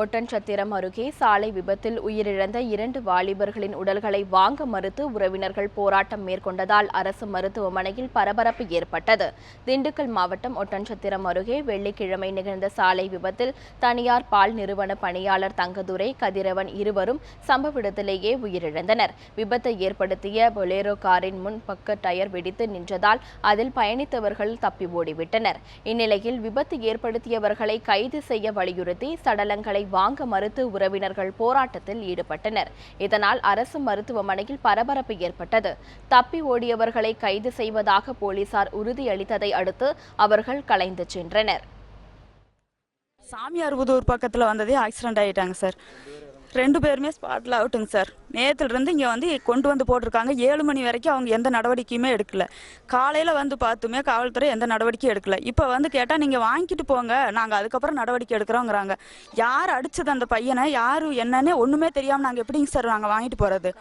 ஒட்டன்சத்திரம் அருகே சாலை விபத்தில் உயிரிழந்த இரண்டு வாலிபர்களின் உடல்களை வாங்க மறுத்து உறவினர்கள் போராட்டம் மேற்கொண்டதால் அரசு மருத்துவமனையில் பரபரப்பு ஏற்பட்டது. திண்டுக்கல் மாவட்டம் ஒட்டன்சத்திரம் அருகே வெள்ளிக்கிழமை நிகழ்ந்த சாலை விபத்தில் தனியார் பால் நிறுவன பணியாளர் தங்கதுரை கதிரவன் இருவரும் சம்பவ இடத்திலேயே உயிரிழந்தனர். விபத்தை ஏற்படுத்திய பொலேரோ காரின் முன் பக்க டயர் வெடித்து நின்றதால் அதில் பயணித்தவர்கள் தப்பி ஓடிவிட்டனர். இந்நிலையில் விபத்து ஏற்படுத்தியவர்களை கைது செய்ய வலியுறுத்தி சடலங்களை வாங்க மறுத்து உறவினர்கள் போராட்டத்தில் ஈடுபட்டனர். இதனால் அரசு மருத்துவமனையில் பரபரப்பு ஏற்பட்டது. தப்பி ஓடியவர்களை கைது செய்வதாக போலீசார் உறுதியளித்ததை அடுத்து அவர்கள் கலைந்து சென்றனர். சாமியார்புதூர் பக்கத்தில் வந்ததே ஆக்சிடென்ட் ஆகிட்டாங்க சார். ரெண்டு பேருமே ஸ்பாட்டில் அவுட்டுங்க சார் நேற்றுலேருந்து இருந்து இங்கே வந்து கொண்டு வந்து போட்டிருக்காங்க. ஏழு மணி வரைக்கும் அவங்க எந்த நடவடிக்கையுமே எடுக்கல. காலையில் வந்து பார்த்துமே காவல்துறை எந்த நடவடிக்கையும் எடுக்கல. இப்போ வந்து கேட்டால் நீங்கள் வாங்கிட்டு போங்க நாங்கள் அதுக்கப்புறம் நடவடிக்கை எடுக்கிறோங்கிறாங்க. யார் அடிச்சது அந்த பையனை? யார் என்னன்னே ஒன்றுமே தெரியாமல் நாங்கள் எப்படிங்க சார் நாங்கள் வாங்கிட்டு போகிறது